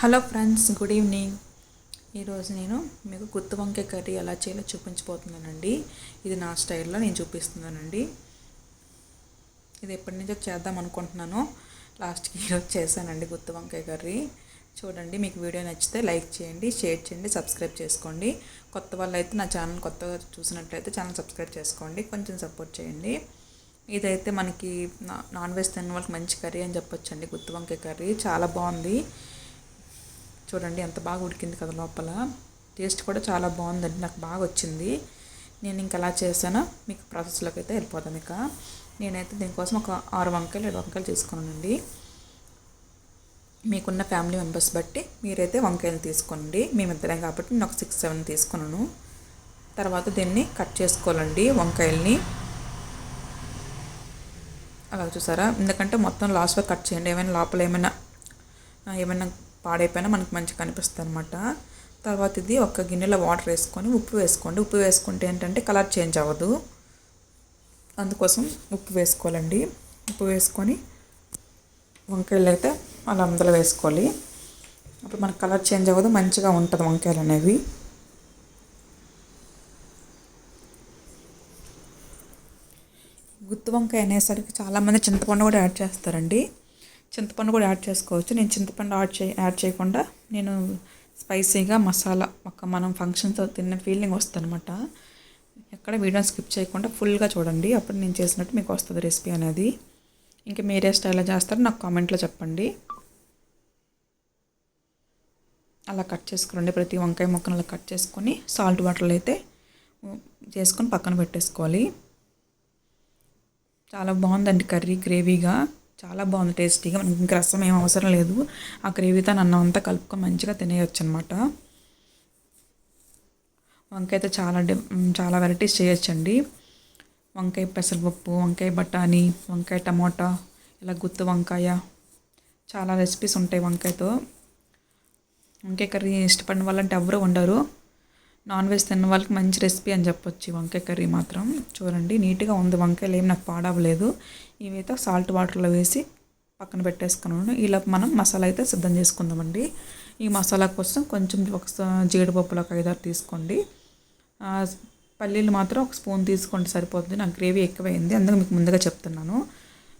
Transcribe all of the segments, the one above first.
Hello friends good evening. ఈరోజు నేను మీకు గుత్తి వంకాయ కర్రీ ఎలా చేయాలో చూపించబోతున్నానండి. ఇది నా స్టైల్లో నేను చూపిస్తున్నానండి. ఇది ఎప్పటి నుంచో చేద్దాం అనుకుంటున్నాను. లాస్ట్కి ఈరోజు చేశానండి గుత్తి వంకాయ కర్రీ. చూడండి మీకు వీడియో నచ్చితే లైక్ చేయండి షేర్ చేయండి సబ్స్క్రైబ్ చేసుకోండి. కొత్త వాళ్ళు అయితే నా ఛానల్ కొత్తగా చూసినట్లయితే ఛానల్ సబ్స్క్రైబ్ చేసుకోండి కొంచెం సపోర్ట్ చేయండి. ఇదైతే మనకి నా- నాన్ వెజ్ తిన్న వాళ్ళకి మంచి కర్రీ అని చెప్పొచ్చండి గుత్తి వంకాయ కర్రీ. చాలా బాగుంది. చూడండి ఎంత బాగా ఉడికింది కదా లోపల. టేస్ట్ కూడా చాలా బాగుందండి నాకు బాగా వచ్చింది. నేను ఇంకా ఎలా చేశాను. మీకు ప్రాసెస్లోకి అయితే వెళ్ళిపోతాం ఇక. నేనైతే దీనికోసం ఒక ఆరు వంకాయలు ఏడు వంకాయలు తీసుకున్నానండి. మీకున్న ఫ్యామిలీ మెంబర్స్ బట్టి మీరైతే వంకాయలు తీసుకోండి. మేమిద్దరం కాబట్టి నేను ఒక సిక్స్ సెవెన్ తీసుకున్నాను. తర్వాత దీన్ని కట్ చేసుకోవాలండి వంకాయల్ని. అలా చూసారా? ఎందుకంటే మొత్తం లాస్ట్లో కట్ చేయండి. ఏమైనా లోపల ఏమైనా ఏమైనా పాడైపోయినా మనకి మంచిగా కనిపిస్తుంది అనమాట తర్వాత ఇది ఒక గిన్నెలో వాటర్ వేసుకొని ఉప్పు వేసుకోండి. ఉప్పు వేసుకుంటే ఏంటంటే కలర్ చేంజ్ అవ్వదు. అందుకోసం ఉప్పు వేసుకోవాలండి. ఉప్పు వేసుకొని వంకాయలు అయితే అలా అందులో వేసుకోవాలి. అప్పుడు మనకు కలర్ చేంజ్ అవ్వదు మంచిగా ఉంటుంది వంకాయలు అనేవి. గుత్తి వంకాయ అనేసరికి చాలామంది చింతపండు కూడా యాడ్ చేస్తారండి. చింతపండు కూడా యాడ్ చేసుకోవచ్చు. నేను చింతపండు యాడ్ చే యాడ్ చేయకుండా నేను స్పైసీగా మసాలా ఒక మనం ఫంక్షన్తో తిన్న ఫీలింగ్ వస్తుంది అనమాట ఎక్కడ వీడియో స్కిప్ చేయకుండా ఫుల్గా చూడండి. అప్పుడు నేను చేసినట్టు మీకు వస్తుంది రెసిపీ అనేది. ఇంకా మీరే స్టైల్లో చేస్తారో. నాకు కామెంట్లో చెప్పండి. అలా కట్ చేసుకోండి ప్రతి వంకాయ ముక్కను అలా కట్ చేసుకొని సాల్ట్ వాటర్లో అయితే చేసుకొని పక్కన పెట్టేసుకోవాలి. చాలా బాగుందండి కర్రీ గ్రేవీగా. చాలా బాగుంది టేస్టీగా. మనకి ఇంకా రసం ఏం అవసరం లేదు. ఆ గ్రేవీతో అన్నం అంతా కలుపుకొని మంచిగా తినేయచ్చు అనమాట వంకాయ అయితే చాలా డి చాలా వెరైటీస్ చేయొచ్చండి. వంకాయ పెసరపప్పు వంకాయ బఠానీ వంకాయ టమాటా ఇలా గుత్తి వంకాయ. చాలా రెసిపీస్ ఉంటాయి వంకాయతో. వంకాయ కర్రీ ఇష్టపడిన వాళ్ళంటే ఎవరు ఉండరు నాన్ వెజ్ తిన్న వాళ్ళకి మంచి రెసిపీ అని చెప్పొచ్చు ఈ వంకాయ కర్రీ మాత్రం. చూడండి నీట్గా ఉంది వంకాయలు ఏం నాకు పాడవలేదు. ఇవైతే సాల్ట్ వాటర్లో వేసి పక్కన పెట్టేసుకున్నాను. ఇలా మనం మసాలా అయితే సిద్ధం చేసుకుందామండి. ఈ మసాలా కోసం కొంచెం ఒక జీడిపప్పులు ఒక ఐదారు తీసుకోండి. పల్లీలు మాత్రం ఒక స్పూన్ తీసుకోండి సరిపోతుంది. నాకు గ్రేవీ ఎక్కువైంది అందుకే మీకు ముందుగా చెప్తున్నాను.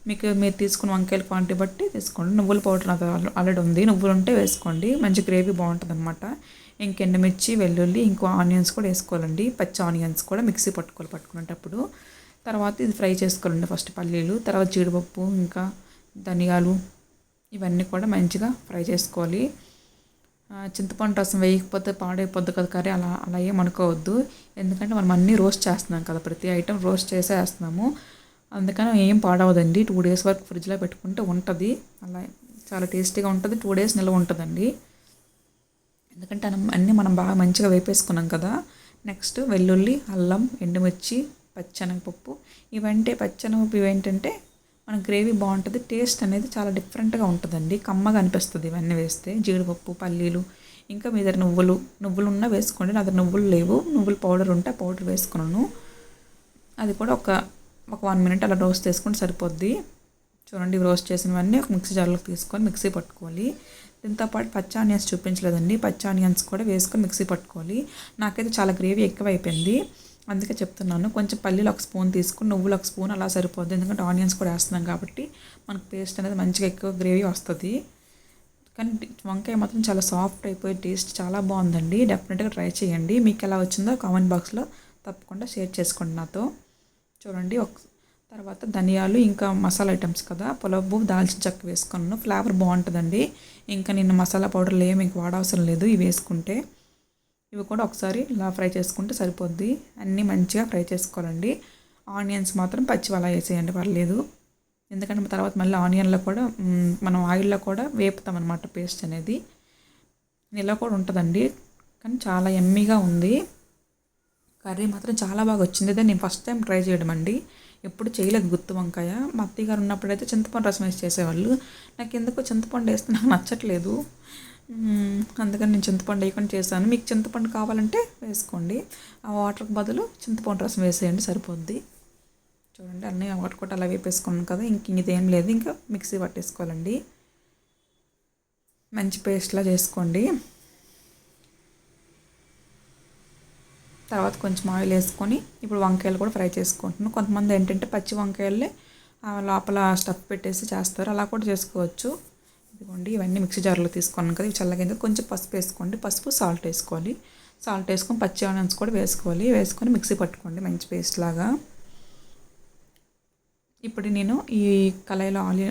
మీకు మీరు తీసుకున్న వంకాయల క్వాంటిటీ బట్టి తీసుకోండి. నువ్వుల పౌడర్ నాకు ఆల్రెడీ ఉంది. నువ్వులు ఉంటే వేసుకోండి. మంచి గ్రేవీ బాగుంటుంది అనమాట ఇంకెండుమిర్చి వెల్లుల్లి ఇంకో ఆనియన్స్ కూడా వేసుకోవాలండి. పచ్చి ఆనియన్స్ కూడా మిక్సీ పట్టుకోవాలి పట్టుకునేటప్పుడు. తర్వాత ఇది ఫ్రై చేసుకోవాలండి ఫస్ట్ పల్లీలు తర్వాత జీడిపప్పు ఇంకా ధనియాలు ఇవన్నీ కూడా మంచిగా ఫ్రై చేసుకోవాలి. చింతపండు రసం వేయకపోతే పాడైపోద్ది కదా కర్రీ అలా అలా ఏం అనుకోవద్దు. ఎందుకంటే మనం అన్నీ రోస్ట్ చేస్తున్నాం కదా ప్రతి ఐటెం రోస్ట్ చేసే వేస్తున్నాము. అందుకని ఏం పాడవదండి. టూ డేస్ వరకు ఫ్రిడ్జ్లో పెట్టుకుంటే ఉంటుంది. అలా చాలా టేస్టీగా ఉంటుంది. టూ డేస్ నిల్వ ఉంటుందండి. ఎందుకంటే మనం- అన్నీ మనం బాగా మంచిగా వేపేసుకున్నాం కదా. నెక్స్ట్ వెల్లుల్లి అల్లం ఎండుమిర్చి పచ్చనగపప్పు. ఇవంటే పచ్చనగపప్పు ఇవేంటంటే మన గ్రేవీ బాగుంటుంది టేస్ట్ అనేది చాలా డిఫరెంట్గా ఉంటుందండి. కమ్మగా అనిపిస్తుంది ఇవన్నీ వేస్తే. జీడిపప్పు పల్లీలు ఇంకా మీ దగ్గర నువ్వులు నువ్వులు ఉన్నా వేసుకోండి. నా దగ్గర నువ్వులు లేవు. నువ్వుల పౌడర్ ఉంటే పౌడర్ వేసుకున్నాను. అది కూడా ఒక ఒక వన్ మినిట్ అలా రోస్ట్ చేసుకుంటే సరిపోద్ది. చూడండి రోస్ట్ చేసినవన్నీ ఒక మిక్సీ జార్లోకి తీసుకొని మిక్సీ పట్టుకోవాలి. దీంతో పాటు పచ్చి ఆనియన్స్ చూపించలేదండి. పచ్చి ఆనియన్స్ కూడా వేసుకొని మిక్సీ పట్టుకోవాలి. నాకైతే చాలా గ్రేవీ ఎక్కువ అయిపోయింది అందుకే చెప్తున్నాను కొంచెం పల్లీలు ఒక స్పూన్ తీసుకుని నువ్వులు ఒక స్పూన్ అలా సరిపోద్ది. ఎందుకంటే ఆనియన్స్ కూడా వేస్తున్నాం కాబట్టి మనకు పేస్ట్ అనేది మంచిగా ఎక్కువ గ్రేవీ వస్తుంది. కానీ వంకాయ మాత్రం చాలా సాఫ్ట్ అయిపోయి టేస్ట్ చాలా బాగుందండి. డెఫినెట్గా ట్రై చేయండి. మీకు ఎలా వచ్చిందో కామెంట్ బాక్స్లో తప్పకుండా షేర్ చేసుకోండి నాతో. చూడండి ఒక తర్వాత ధనియాలు ఇంకా మసాలా ఐటమ్స్ కదా. పులవు దాల్చిన చెక్క వేసుకున్నాను. ఫ్లేవర్ బాగుంటుందండి. ఇంకా నేను మసాలా పౌడర్లు ఏమి ఇంక వాడవసరం లేదు. ఇవి వేసుకుంటే ఇవి కూడా ఒకసారి ఇలా ఫ్రై చేసుకుంటే సరిపోద్ది. అన్నీ మంచిగా ఫ్రై చేసుకోవాలండి. ఆనియన్స్ మాత్రం పచ్చి అలా వేసేయండి పర్లేదు. ఎందుకంటే తర్వాత మళ్ళీ ఆనియన్లో కూడా మనం ఆయిల్లో కూడా వేపుతాం అనమాట పేస్ట్ అనేది. ఇలా కూడా ఉంటుందండి. కానీ చాలా ఎమ్మీగా ఉంది. కర్రీ మాత్రం చాలా బాగా వచ్చింది. అదే నేను ఫస్ట్ టైం ట్రై చేయడం అండి. ఎప్పుడు చేయలేదు గుత్తి వంకాయ. మా అత్తయ్య గారు ఉన్నప్పుడైతే చింతపండు రసం వేసి చేసేవాళ్ళు. నాకు ఎందుకో చింతపండు వేస్తే నాకు నచ్చట్లేదు. అందుకని నేను చింతపండు వేయకుండా చేశాను. మీకు చింతపండు కావాలంటే వేసుకోండి. ఆ వాటర్కి బదులు చింతపండు రసం వేసేయండి సరిపోద్ది. చూడండి అన్నీ వాటర్ కూడా అలా వేపేసుకున్నాను కదా ఇంక ఇదేం లేదు. ఇంకా మిక్సీ పట్టేసుకోవాలండి. మంచి పేస్ట్లా చేసుకోండి. తర్వాత కొంచెం ఆయిల్ వేసుకొని ఇప్పుడు వంకాయలు కూడా ఫ్రై చేసుకుంటున్నాను కొంతమంది ఏంటంటే పచ్చి వంకాయలే లోపల స్టఫ్ పెట్టేసి చేస్తారు. అలా కూడా చేసుకోవచ్చు. ఇదిగోండి ఇవన్నీ మిక్సీ జార్లో తీసుకున్నాను కదా ఇవి చల్లగా కొంచెం పసుపు వేసుకోండి. పసుపు సాల్ట్ వేసుకోవాలి. సాల్ట్ వేసుకొని పచ్చి ఆనియన్స్ కూడా వేసుకోవాలి. వేసుకొని మిక్సీ పట్టుకోండి మంచి పేస్ట్ లాగా. ఇప్పుడు నేను ఈ కళాయిలో ఆయిల్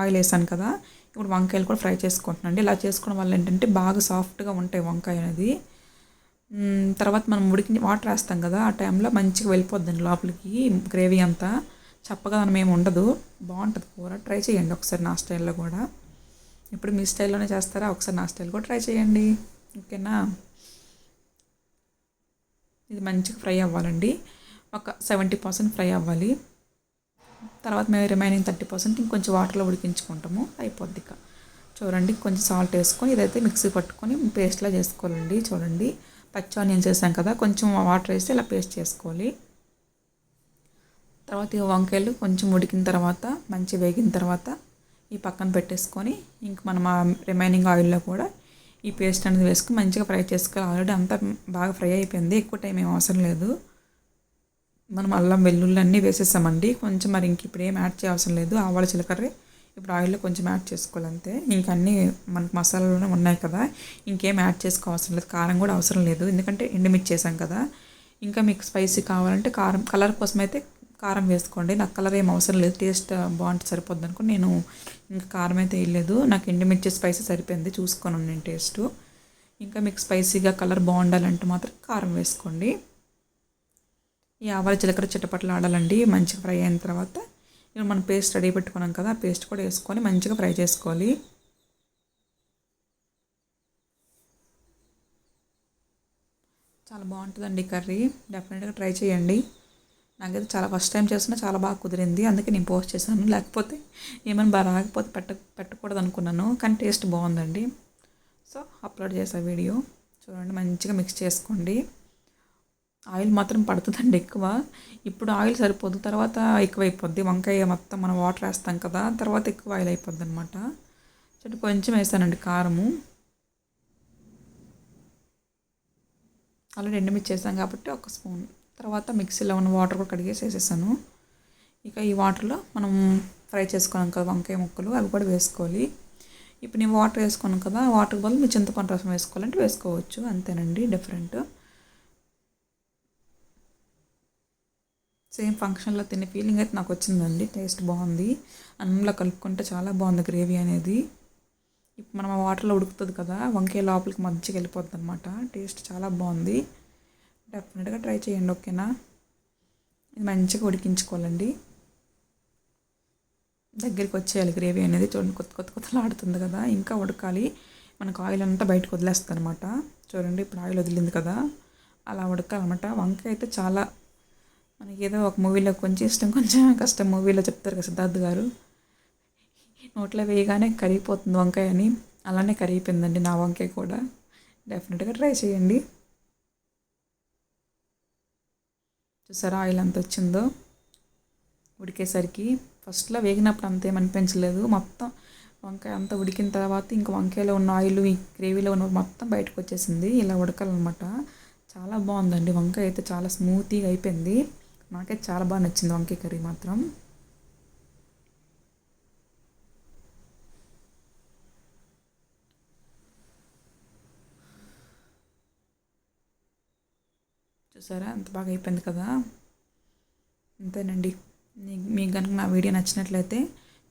ఆయిల్ వేసాను కదా ఇప్పుడు వంకాయలు కూడా ఫ్రై చేసుకుంటున్నాను ఇలా చేసుకోవడం వల్ల ఏంటంటే బాగా సాఫ్ట్గా ఉంటాయి వంకాయ అనేది. తర్వాత మనం ఉడికి వాటర్ వేస్తాం కదా ఆ టైంలో మంచిగా వెళ్ళిపోద్దండి లోపలికి గ్రేవీ అంతా. చప్పగా మనం ఏమి ఉండదు బాగుంటుంది కూర. ట్రై చేయండి ఒకసారి నా స్టైల్లో కూడా. ఇప్పుడు మీ స్టైల్లోనే చేస్తారా? ఒకసారి నా స్టైల్ కూడా ట్రై చేయండి. ఓకేనా? ఇది మంచిగా ఫ్రై అవ్వాలండి. ఒక సెవెంటీ పర్సెంట్ ఫ్రై అవ్వాలి. తర్వాత మేము రిమైనింగ్ థర్టీ పర్సెంట్ ఇంకొంచెం వాటర్లో ఉడికించుకుంటాము. అయిపోద్ది ఇక. చూడండి కొంచెం సాల్ట్ వేసుకొని ఇదైతే మిక్సీ పట్టుకొని పేస్ట్లా చేసుకోవాలండి. చూడండి. పచ్చి ఆనియన్స్ వేసాం కదా కొంచెం వాటర్ వేసి ఇలా పేస్ట్ చేసుకోవాలి. తర్వాత ఈ వంకాయలు కొంచెం ఉడికిన తర్వాత మంచి వేగిన తర్వాత ఈ పక్కన పెట్టేసుకొని ఇంక మనం ఆ రిమైనింగ్ ఆయిల్లో కూడా ఈ పేస్ట్ అనేది వేసుకుని మంచిగా ఫ్రై చేసుకోవాలి. ఆల్రెడీ అంతా బాగా ఫ్రై అయిపోయింది ఎక్కువ టైం ఏం అవసరం లేదు. మనం అల్లం వెల్లుల్లి అన్నీ వేసేసామండి కొంచెం మరి ఇంక ఇప్పుడు ఏం యాడ్ చేయవసరం లేదు. ఆవాల చిలకర్రీ ఇప్పుడు ఆయిల్లో కొంచెం యాడ్ చేసుకోవాలంతే. ఇంక మనకు మసాలాలోనే ఉన్నాయి కదా. ఇంకేం యాడ్ చేసుకోవాల్సిన లేదు. కారం కూడా అవసరం లేదు. ఎందుకంటే ఎండుమిర్చి చేసాం కదా. ఇంకా మీకు స్పైసీ కావాలంటే కారం కలర్ కోసం అయితే కారం వేసుకోండి. నాకు కలర్ ఏం అవసరం లేదు. టేస్ట్ బాగుంటే సరిపోద్ది అనుకుని నేను ఇంకా కారం అయితే వేయలేదు. నాకు ఎండుమిర్చి స్పైసీ సరిపోయింది. చూసుకొని నేను టేస్ట్. ఇంకా మీకు స్పైసీగా కలర్ బాగుండాలంటే మాత్రం కారం వేసుకోండి. ఈ ఆవాల జీలకర్ర చిటపట్లు ఆడాలండి. మంచిగా ఫ్రై అయిన తర్వాత మనం పేస్ట్ రెడీ పెట్టుకున్నాం కదా ఆ పేస్ట్ కూడా వేసుకొని మంచిగా ఫ్రై చేసుకోవాలి. చాలా బాగుంటుందండి కర్రీ. డెఫినెట్గా ట్రై చేయండి. నాకైతే చాలా ఫస్ట్ టైం చేసినా చాలా బాగా కుదిరింది. అందుకే నేను పోస్ట్ చేశాను. లేకపోతే ఏమైనా బాగా రాకపోతే పెట్ట పెట్టకూడదు అనుకున్నాను కానీ టేస్ట్ బాగుందండి. సో అప్లోడ్ చేసా వీడియో చూడండి మంచిగా మిక్స్ చేసుకోండి. ఆయిల్ మాత్రం పడుతుందండి ఎక్కువ. ఇప్పుడు ఆయిల్ సరిపోదు తర్వాత ఎక్కువ అయిపోద్ది వంకాయ మొత్తం మనం వాటర్ వేస్తాం కదా తర్వాత ఎక్కువ ఆయిల్ అయిపోద్ది అనమాట చూడండి కొంచెం వేసానండి కారము. ఆల్రెడీ ఎండుమిర్చి వేసాం కాబట్టి ఒక స్పూన్. తర్వాత మిక్సీలో ఉన్న వాటర్ కూడా కడిగేసి వేసేసాను ఇక ఈ వాటర్లో మనం ఫ్రై చేసుకున్నాం కదా వంకాయ ముక్కలు అవి కూడా వేసుకోవాలి. ఇప్పుడు నేను వాటర్ వేసుకున్నాను కదా వాటర్ బదులు మీ చింతపండు రసం వేసుకోవాలంటే వేసుకోవచ్చు. అంతేనండి డిఫరెంట్. సేమ్ ఫంక్షన్లో తినే ఫీలింగ్ అయితే నాకు వచ్చిందండి టేస్ట్ బాగుంది. అన్నంలో కలుపుకుంటే చాలా బాగుంది గ్రేవీ అనేది. ఇప్పుడు మనం ఆ వాటర్లో ఉడుకుతుంది కదా వంకాయ లోపలికి మధ్యకి వెళ్ళిపోద్ది అనమాట టేస్ట్ చాలా బాగుంది. డెఫినెట్గా ట్రై చేయండి ఓకేనా? ఇది మంచిగా ఉడికించుకోవాలండి. దగ్గరికి వచ్చేయాలి గ్రేవీ అనేది. చూడండి కొత్త కొత్త కొత్తలు ఆడుతుంది కదా ఇంకా ఉడకాలి. మనకు ఆయిల్ అంతా బయటకు వదిలేస్తుంది అనమాట చూడండి ఇప్పుడు ఆయిల్ వదిలింది కదా అలా ఉడకాలన్నమాట. వంకాయ అయితే చాలా మనకి ఏదో ఒక మూవీలో కొంచెం ఇష్టం కొంచెం కష్టం మూవీలో చెప్తారు కదా సిద్ధార్థ్ గారు. నోట్లో వేయగానే కరిగిపోతుంది వంకాయ అని. అలానే కరిగిపోయిందండి నా వంకాయ కూడా. డెఫినెట్గా ట్రై చేయండి. చూసారా ఆయిల్ ఎంత వచ్చిందో? ఉడికేసరికి ఫస్ట్లో వేగినప్పుడు అంత ఏమనిపించలేదు మొత్తం వంకాయ అంతా ఉడికిన తర్వాత ఇంకా వంకాయలో ఉన్న ఆయిల్ ఈ గ్రేవీలో ఉన్న మొత్తం బయటకు వచ్చేసింది. ఇలా ఉడకాలన్నమాట. చాలా బాగుందండి. వంకాయ అయితే చాలా స్మూతీగా అయిపోయింది. నాకైతే చాలా బాగా నచ్చింది వంకాయ కర్రీ మాత్రం. చూసారా? అంత బాగా అయిపోయింది కదా? అంతేనండి. మీకు కనుక నా వీడియో నచ్చినట్లయితే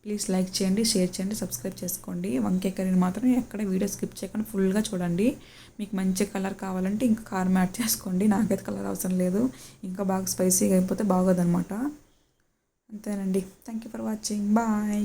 ప్లీజ్ లైక్ చేయండి షేర్ చేయండి సబ్స్క్రైబ్ చేసుకోండి. వంకాయ కర్రీని మాత్రం ఎక్కడ వీడియో స్కిప్ చేయకుండా ఫుల్గా చూడండి. మీకు మంచి కలర్ కావాలంటే ఇంకా కారం యాడ్ చేసుకోండి. నాకైతే కలర్ అవసరం లేదు. ఇంకా బాగా స్పైసీగా అయిపోతే బాగోదనమాట అంతేనండి. Thank you for watching. Bye.